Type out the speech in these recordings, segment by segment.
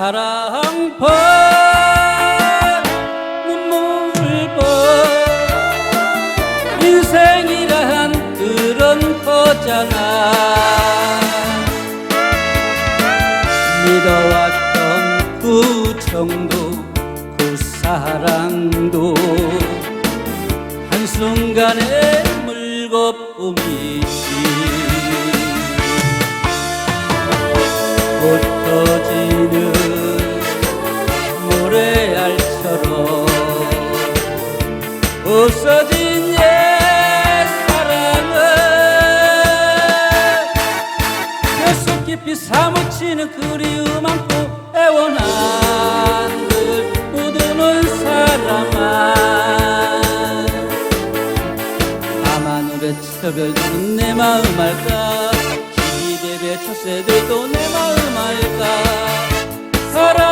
사랑번 눈물번 인생이란 그런 거잖아. 믿어왔던 그 정도 그 사랑도 한순간에 물거품이지 사무치는 그리움 안고 애원한들 묻어놓은 사람아. 밤하늘의 처별들은 내 마음 알까? 기대배 첫새들도 내 마음 알까? 사랑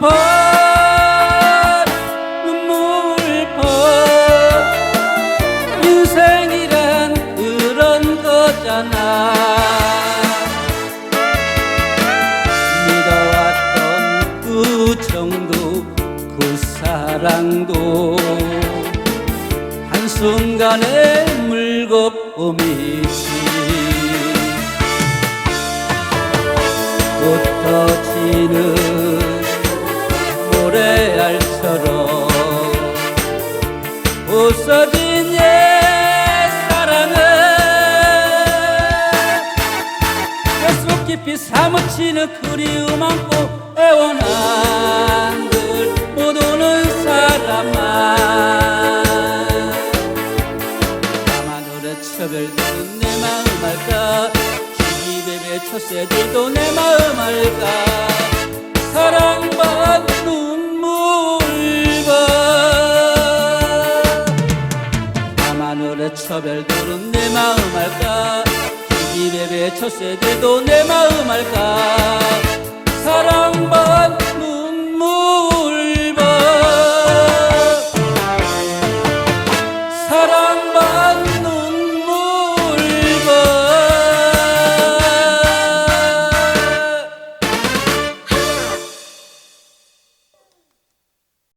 사랑번 눈물번 인생이란 그런 거잖아. 믿어왔던 그 정도 그 사랑도 한순간에 물거품이지. 흩어지는 모래알처럼 없어진 옛 사랑은 뼛속 깊이 사무치는 그리움 안고 애원한들 못 오는 사람아. 밤하늘의 처별들은 내 마음 알까? 기기뱀의 첫새들도 내 마음 알까? 사랑과 밤하늘의 처별들은 내 마음 알까? 기기뱀의 첫새들도 내 마음 알까